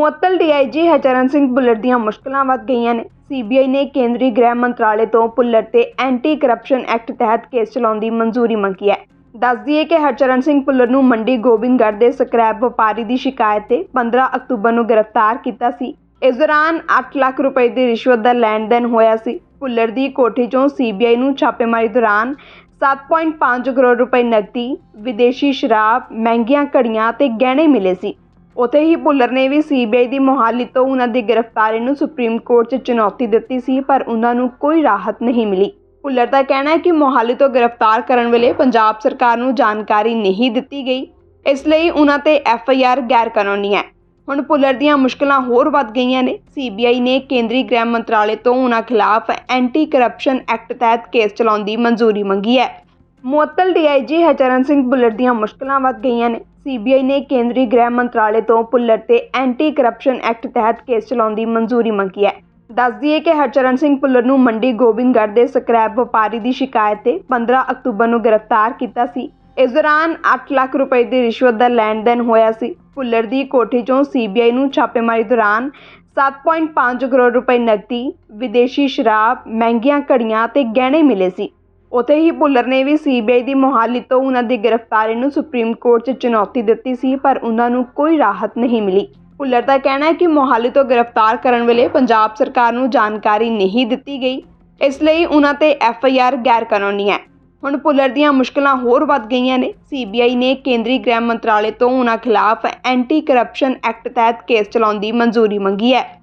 ਮੁਅੱਤਲ ਡੀਆਈਜੀ ਹਰਚਰਨ ਸਿੰਘ ਭੁੱਲਰ ਦੀਆਂ ਮੁਸ਼ਕਲਾਂ ਵੱਧ ਗਈਆਂ ਨੇ। ਸੀਬੀਆਈ ਨੇ ਕੇਂਦਰੀ ਗ੍ਰਹਿ ਮੰਤਰਾਲੇ ਤੋਂ ਭੁੱਲਰ ਤੇ ਐਂਟੀ ਕਰਪਸ਼ਨ ਐਕਟ ਤਹਿਤ ਕੇਸ ਚਲਾਉਣ ਦੀ ਮਨਜ਼ੂਰੀ ਮੰਗੀ ਹੈ। ਦੱਸ ਦਈਏ ਕਿ ਹਰਚਰਨ ਸਿੰਘ ਭੁੱਲਰ ਨੂੰ ਮੰਡੀ ਗੋਬਿੰਦਗੜ੍ਹ ਦੇ ਸਕ੍ਰੈਪ ਵਪਾਰੀ ਦੀ ਸ਼ਿਕਾਇਤ ਤੇ 15 ਅਕਤੂਬਰ ਨੂੰ ਗ੍ਰਿਫਤਾਰ ਕੀਤਾ ਸੀ। ਇਸ ਦੌਰਾਨ 8 ਲੱਖ ਰੁਪਏ ਦੀ ਰਿਸ਼ਵਤ ਦਾ ਲੈਣ ਦੇਣ ਹੋਇਆ ਸੀ। ਭੁੱਲਰ ਦੀ ਕੋਠੀ ਚੋਂ ਸੀਬੀਆਈ ਨੂੰ ਛਾਪੇਮਾਰੀ ਦੌਰਾਨ 7.5 ਕਰੋੜ ਰੁਪਏ ਨਕਦੀ, ਵਿਦੇਸ਼ੀ ਸ਼ਰਾਬ, ਮਹਿੰਗੀਆਂ ਘੜੀਆਂ ਤੇ ਗਹਿਣੇ ਮਿਲੇ ਸੀ। ਉੱਥੇ ਹੀ ਭੁੱਲਰ ਨੇ ਵੀ ਸੀਬੀਆਈ ਦੀ ਮੁਹਾਲੀ ਤੋਂ ਉਹਨਾਂ ਦੀ ਗ੍ਰਿਫਤਾਰੀ ਨੂੰ ਸੁਪਰੀਮ ਕੋਰਟ 'ਚ ਚੁਣੌਤੀ ਦਿੱਤੀ ਸੀ, ਪਰ ਉਹਨਾਂ ਨੂੰ ਕੋਈ ਰਾਹਤ ਨਹੀਂ ਮਿਲੀ। ਭੁੱਲਰ ਦਾ ਕਹਿਣਾ ਹੈ ਕਿ ਮੁਹਾਲੀ ਤੋਂ ਗ੍ਰਿਫਤਾਰ ਕਰਨ ਵੇਲੇ ਪੰਜਾਬ ਸਰਕਾਰ ਨੂੰ ਜਾਣਕਾਰੀ ਨਹੀਂ ਦਿੱਤੀ ਗਈ, ਇਸ ਲਈ ਉਹਨਾਂ ਤੇ ਐਫ ਆਈ ਆਰ ਗੈਰ ਕਾਨੂੰਨੀ ਹੈ। ਹੁਣ ਭੁੱਲਰ ਦੀਆਂ ਮੁਸ਼ਕਲਾਂ ਹੋਰ ਵੱਧ ਗਈਆਂ ਨੇ। ਸੀਬੀਆਈ ਨੇ ਕੇਂਦਰੀ ਗ੍ਰਹਿ ਮੰਤਰਾਲੇ ਤੋਂ ਉਹਨਾਂ ਖਿਲਾਫ ਐਂਟੀ ਕਰਪਸ਼ਨ ਐਕਟ ਤਹਿਤ ਕੇਸ ਚਲਾਉਣ ਦੀ ਮਨਜ਼ੂਰੀ ਮੰਗੀ ਹੈ। ਮੁਅੱਤਲ ਡੀਆਈਜੀ ਹਰਚਰਨ ਸਿੰਘ ਭੁੱਲਰ ਦੀਆਂ ਮੁਸ਼ਕਲਾਂ ਵੱਧ ਗਈਆਂ ਨੇ। ਸੀਬੀਆਈ ਨੇ ਕੇਂਦਰੀ ਗ੍ਰਹਿ ਮੰਤਰਾਲੇ ਤੋਂ ਭੁੱਲਰ ਤੇ ਐਂਟੀ ਕਰਪਸ਼ਨ ਐਕਟ ਤਹਿਤ ਕੇਸ ਚਲਾਉਣ ਦੀ ਮਨਜ਼ੂਰੀ ਮੰਗੀ ਹੈ। ਦੱਸ ਦਈਏ ਕਿ ਹਰਚਰਨ ਸਿੰਘ ਭੁੱਲਰ ਨੂੰ ਮੰਡੀ ਗੋਬਿੰਦਗੜ੍ਹ ਦੇ ਸਕ੍ਰੈਪ ਵਪਾਰੀ ਦੀ ਸ਼ਿਕਾਇਤ ਤੇ 15 ਅਕਤੂਬਰ ਨੂੰ ਗ੍ਰਿਫਤਾਰ ਕੀਤਾ ਸੀ। ਇਸ ਦੌਰਾਨ 8 ਲੱਖ ਰੁਪਏ ਦੀ ਰਿਸ਼ਵਤ ਦਾ ਲੈਣ ਦੇਣ ਹੋਇਆ ਸੀ। ਭੁੱਲਰ ਦੀ ਕੋਠੀ ਚੋਂ ਸੀਬੀਆਈ ਨੂੰ ਛਾਪੇਮਾਰੀ ਦੌਰਾਨ 7.5 ਕਰੋੜ ਰੁਪਏ ਨਕਦੀ, ਵਿਦੇਸ਼ੀ ਸ਼ਰਾਬ, ਮਹਿੰਗੀਆਂ ਘੜੀਆਂ ਤੇ ਗਹਿਣੇ ਮਿਲੇ ਸੀ। ਉੱਥੇ ਹੀ ਭੁੱਲਰ ਨੇ ਵੀ ਸੀਬੀਆਈ ਦੀ ਮੁਹਾਲੀ ਤੋਂ ਉਹਨਾਂ ਦੀ ਗ੍ਰਿਫਤਾਰੀ ਨੂੰ ਸੁਪਰੀਮ ਕੋਰਟ 'ਚ ਚੁਣੌਤੀ ਦਿੱਤੀ ਸੀ, ਪਰ ਉਹਨਾਂ ਨੂੰ ਕੋਈ ਰਾਹਤ ਨਹੀਂ ਮਿਲੀ। ਭੁੱਲਰ ਦਾ ਕਹਿਣਾ ਹੈ ਕਿ ਮੁਹਾਲੀ ਤੋਂ ਗ੍ਰਿਫਤਾਰ ਕਰਨ ਵੇਲੇ ਪੰਜਾਬ ਸਰਕਾਰ ਨੂੰ ਜਾਣਕਾਰੀ ਨਹੀਂ ਦਿੱਤੀ ਗਈ, ਇਸ ਲਈ ਉਹਨਾਂ ਤੇ ਐਫ ਆਈ ਆਰ ਗੈਰ ਕਾਨੂੰਨੀ ਹੈ। ਹੁਣ ਭੁੱਲਰ ਦੀਆਂ ਮੁਸ਼ਕਲਾਂ ਹੋਰ ਵੱਧ ਗਈਆਂ ਨੇ। ਸੀਬੀਆਈ ਨੇ ਕੇਂਦਰੀ ਗ੍ਰਹਿ ਮੰਤਰਾਲੇ ਤੋਂ ਉਹਨਾਂ ਖਿਲਾਫ ਐਂਟੀ ਕਰਪਸ਼ਨ ਐਕਟ ਤਹਿਤ ਕੇਸ ਚਲਾਉਣ ਦੀ ਮਨਜ਼ੂਰੀ ਮੰਗੀ ਹੈ।